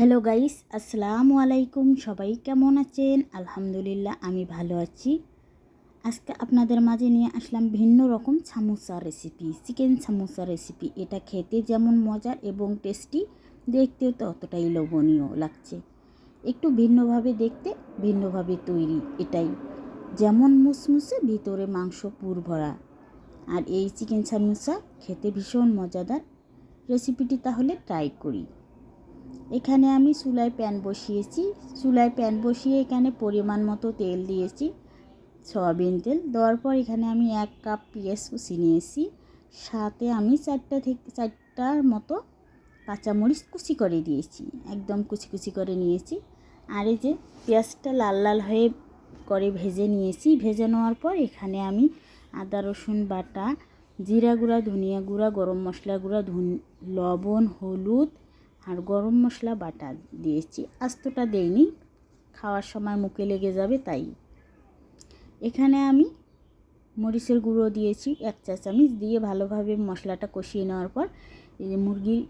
Hello guys, আসসালামু আলাইকুম। সবাই কেমন আছেন? আলহামদুলিল্লাহ, আমি ভালো আছি। আজকে আপনাদের মাঝে নিয়ে আসলাম ভিন্ন রকম samosa recipe chicken samosa recipe এটা খেতে যেমন মজার এবং টেস্টি দেখতেও তো অতটাই লোভনীয় লাগছে। একটু ভিন্নভাবে দেখতে, ভিন্নভাবে তৈরি, এটাই। যেমন মুসমুসে ভিতরে মাংস পুর ভরা। আর এই চিকেন সামোসা খেতে ভীষণ মজাদার। রেসিপিটি তাহলে ট্রাই করি। এখানে আমি চুলায় প্যান বসিয়েছি। চুলায় প্যান বসিয়ে এখানে পরিমাণ মতো তেল দিয়েছি, সয়াবিন তেল। দেওয়ার পর এখানে আমি এক কাপ পেঁয়াজ কুচি নিয়েছি। সাথে আমি চারটা থেকে চারটার মতো কাঁচামরিচ কুচি করে দিয়েছি, একদম কুচি কুচি করে নিয়েছি। আর এই যে পেঁয়াজটা লাল লাল হয়ে করে ভেজে নিয়েছি, ভেজে নেওয়ার পর এখানে আমি আদা, রসুন বাটা, জিরা গুঁড়া, ধনিয়া গুঁড়া, গরম মশলা গুঁড়া লবণ, হলুদ আর গরম মশলা বাটা দিয়েছি। আস্তটা দেইনি, খাওয়ার সময় মুখে লেগে যাবে তাই। এখানে আমি মরিচের গুঁড়ো দিয়েছি, এক চা চামচ দিয়ে ভালোভাবে মশলাটা কষিয়ে নেওয়ার পর এই যে মুরগির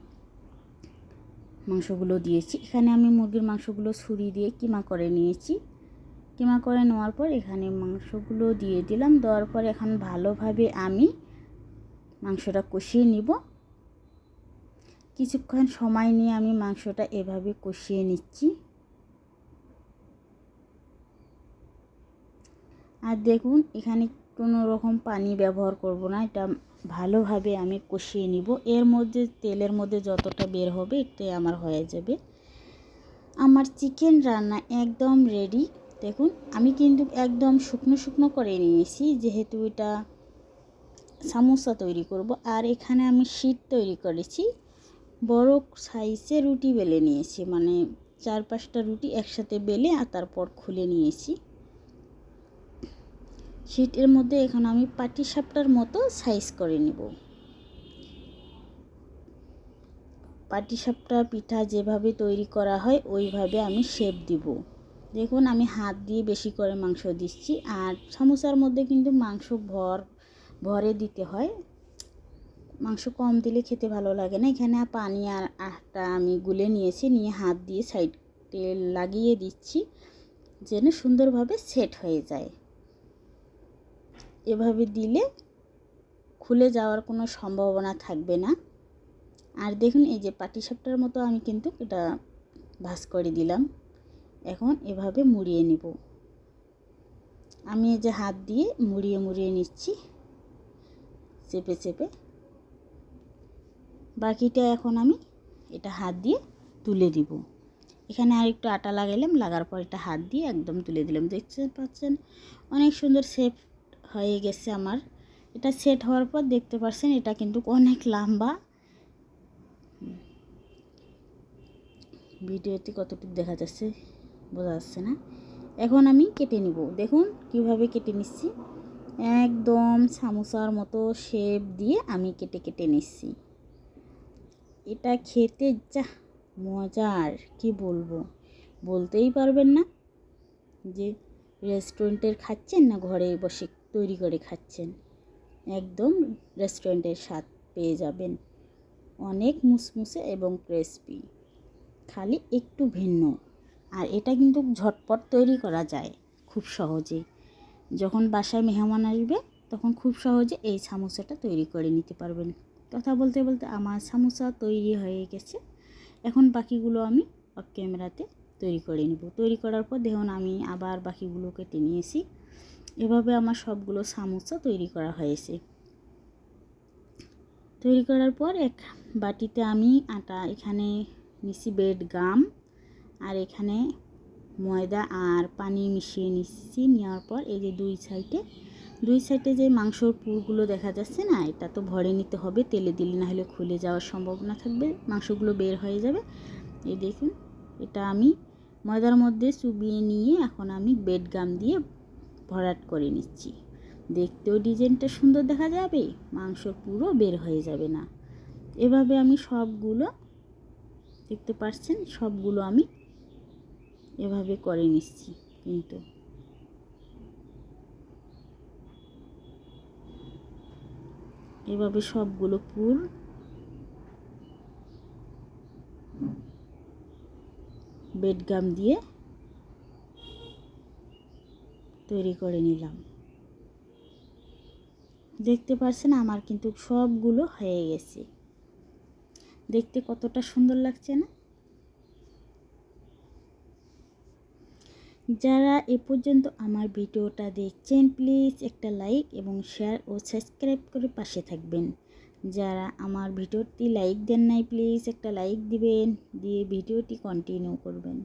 মাংসগুলো দিয়েছি। এখানে আমি মুরগির মাংসগুলো ছুরি দিয়ে কিমা করে নিয়েছি। কিমা করে নেওয়ার পর এখানে মাংসগুলো দিয়ে দিলাম। দেওয়ার পর এখন ভালোভাবে আমি মাংসটা কষিয়ে নিব। কিছুক্ষণ সময় নিয়ে আমি মাংসটা এভাবে কষিয়ে নিচ্ছি। আর দেখুন, এখানে কোনো রকম পানি ব্যবহার করব না, এটা ভালোভাবে আমি কষিয়ে নিব। এর মধ্যে, তেলের মধ্যে যতটা বের হবে এটাই আমার হয়ে যাবে। আমার চিকেন রান্না একদম রেডি দেখুন, আমি কিন্তু একদম শুকনো শুকনো করে নিয়েছি, যেহেতু এটা সামোসা তৈরি করব। আর এখানে আমি শীত তৈরি করেছি বড় সাইজে রুটি বেলে নিয়েছি। মানে চার পাঁচটা রুটি একসাথে বেলে আর তারপর খুলে নিয়েছি। শীতের মধ্যে এখন আমি পাটি সাপটার মতো সাইজ করে নিব। পাটি সাপটা পিঠা যেভাবে তৈরি করা হয়, ওইভাবে আমি শেপ দিব। দেখুন, আমি হাত দিয়ে বেশি করে মাংস দিচ্ছি। আর সমোসার মধ্যে কিন্তু মাংস ভর, ভরে দিতে হয়। মাংস কম দিলে খেতে ভালো লাগে না। এখানে পানি আর আটা আমি গুলে নিয়েছি, নিয়ে হাত দিয়ে সাইডে লাগিয়ে দিচ্ছি, যেন সুন্দরভাবে সেট হয়ে যায়। এভাবে দিলে খুলে যাওয়ার কোনো সম্ভাবনা থাকবে না। আর দেখুন, এই যে পাটিসাপটার মতো আমি কিন্তু এটা ভাস করে দিলাম। এখন এভাবে মুড়িয়ে নিব। আমি এই যে হাত দিয়ে মুড়িয়ে মুড়িয়ে নিচ্ছি, চেপে চেপে। বাকিটা এখন আমি এটা হাত দিয়ে তুলে দিব। এখানে আর একটু আটা লাগাইলাম, লাগার পর এটা হাত দিয়ে একদম তুলে দিলাম। দেখতে পাচ্ছেন? অনেক সুন্দর সেট হয়ে গেছে আমার। এটা সেট হওয়ার পর দেখতে পাচ্ছেন এটা কিন্তু অনেক লম্বা। ভিডিওতে কতটুকু দেখা যাচ্ছে, বোঝা যাচ্ছে না। এখন আমি কেটে নিব। দেখুন, কীভাবে কেটে নিচ্ছি। একদম সামোসার মতো শেপ দিয়ে আমি কেটে কেটে নিচ্ছি। এটা খেতে যা, মজার, কি বলব? বলতেই পারবেন না যে রেস্টুরেন্টের খাচ্ছেন না ঘরে বসে তৈরি করে খাচ্ছেন? একদম রেস্টুরেন্টের স্বাদ পেয়ে যাবেন। অনেক মুসমুসে এবং ক্রিসপি খালি একটু ভিন্ন। আর এটা কিন্তু ঝটপট তৈরি করা যায় খুব সহজে। যখন বাসায় মেহমান আসবে, তখন খুব সহজে এই সামোসাটা তৈরি করে নিতে পারবেন। কথা বলতে বলতে আমার সামোসা তৈরি হয়ে গেছে। এখন বাকিগুলো আমি ক্যামেরাতে তৈরি করে নেব। তৈরি করার পর দেখুন আমি আবার বাকিগুলো কেটে নিয়েছি। এভাবে আমার সবগুলো সামোসা তৈরি করা হয়েছে। তৈরি করার পর এক বাটিতে আমি আটা, এখানে নিছি বেড গাম আর এখানে ময়দা আর পানি মিশিয়ে নিচ্ছি নেওয়ার পর এই যে দুই সাইডে দুই সাইডে যে মাংসর পুরগুলো দেখা যাচ্ছে না, এটা তো ভরে নিতে হবে, তেলে দিলে না হলে খুলে যাওয়ার সম্ভাবনা থাকবে, মাংসগুলো বের হয়ে যাবে। এই দেখুন, এটা আমি ময়দার মধ্যে চুবিয়ে নিয়ে এখন আমি বেড গাম দিয়ে ভরাট করে নিচ্ছি। দেখতেও ডিজাইনটা সুন্দর দেখা যাবে মাংস পুরো বের হয়ে যাবে না। এভাবে আমি সবগুলো, দেখতে পাচ্ছেন, সবগুলো আমি এভাবে করে নিচ্ছি কিন্তু। এভাবে সবগুলো ফুল। বেডগাম দিয়ে তৈরি করে নিলাম। দেখতে পাচ্ছেন আমার কিন্তু সবগুলো হয়ে গেছে। দেখতে কতটা সুন্দর লাগছে না? যারা এ পর্যন্ত আমার ভিডিওটা দেখছেন, প্লিজ একটা লাইক এবং শেয়ার ও সাবস্ক্রাইব করে পাশে থাকবেন। যারা আমার ভিডিওটি লাইক দেন নাই, প্লিজ একটা লাইক দিবেন, দিয়ে ভিডিওটি কন্টিনিউ করবেন।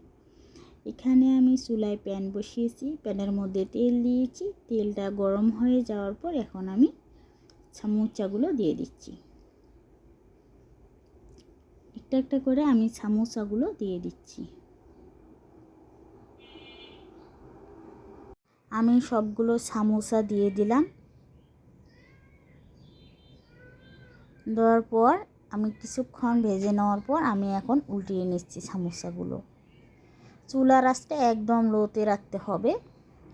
এখানে আমি চুলায় প্যান বসিয়েছি, প্যানের মধ্যে তেল দিয়েছি, তেলটা গরম হয়ে যাওয়ার পর এখন আমি সামুচাগুলো দিয়ে দিচ্ছি। একটা একটা করে আমি সামোসাগুলো দিয়ে দিচ্ছি। আমি সবগুলো সামোসা দিয়ে দিলাম। দেওয়ার পর আমি কিছুক্ষণ ভেজে নেওয়ার পর আমি এখন উল্টিয়ে নিচ্ছি সামোসাগুলো। চুলা রাসটা একদম লোতে রাখতে হবে।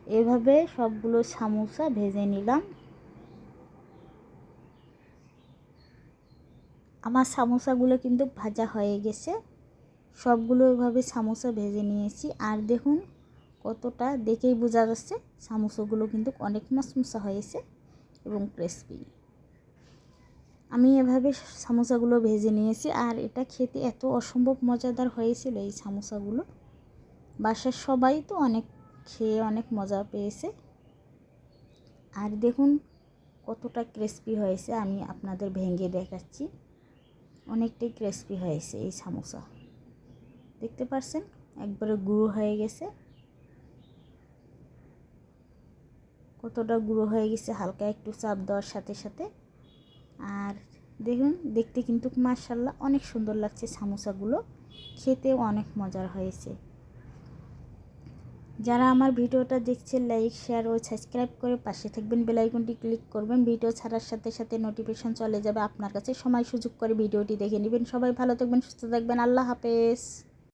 এভাবে সবগুলো সামোসা ভেজে নিলাম। আমার সামোসাগুলো কিন্তু ভাজা হয়ে গেছে। সবগুলো এভাবে সামোসা ভেজে নিয়েছি। আর দেখুন কতটা দেখেই বোঝা যাচ্ছে, সামোসাগুলো কিন্তু অনেক মশমশা হয়েছে এবং ক্রিসপি আমি এভাবে সামোসাগুলো ভেজে নিয়েছি আর এটা খেতে এত অসম্ভব মজাদার হয়েছিল এই সামোসাগুলো। বাসার সবাই তো অনেক খেয়ে অনেক মজা পেয়েছে। আর দেখুন কতটা ক্রিসপি হয়েছে, আমি আপনাদের ভেঙে দেখাচ্ছি। অনেকটাই ক্রিসপি হয়েছে এই সামোসা। দেখতে পারছেন? একবারে গুঁড়ো হয়ে গেছে। কতটা গুঁড়ো হয়ে গেছে, হালকা একটু চাপ দেওয়ার সাথে সাথে। আর দেখুন, দেখতে কিন্তু মার্শাল্লাহ অনেক সুন্দর লাগছে সামোসাগুলো। খেতেও অনেক মজার হয়েছে। যারা আমার ভিডিওটা দেখছেন, লাইক, শেয়ার ও সাবস্ক্রাইব করে পাশে থাকবেন বেলাইকনটি ক্লিক করবেন। ভিডিও ছাড়ার সাথে সাথে নোটিফিকেশন চলে যাবে। আপনার কাছে সময় সুযোগ করে ভিডিওটি দেখে নেবেন। সবাই ভালো থাকবেন, সুস্থ থাকবেন। আল্লাহ হাফেজ।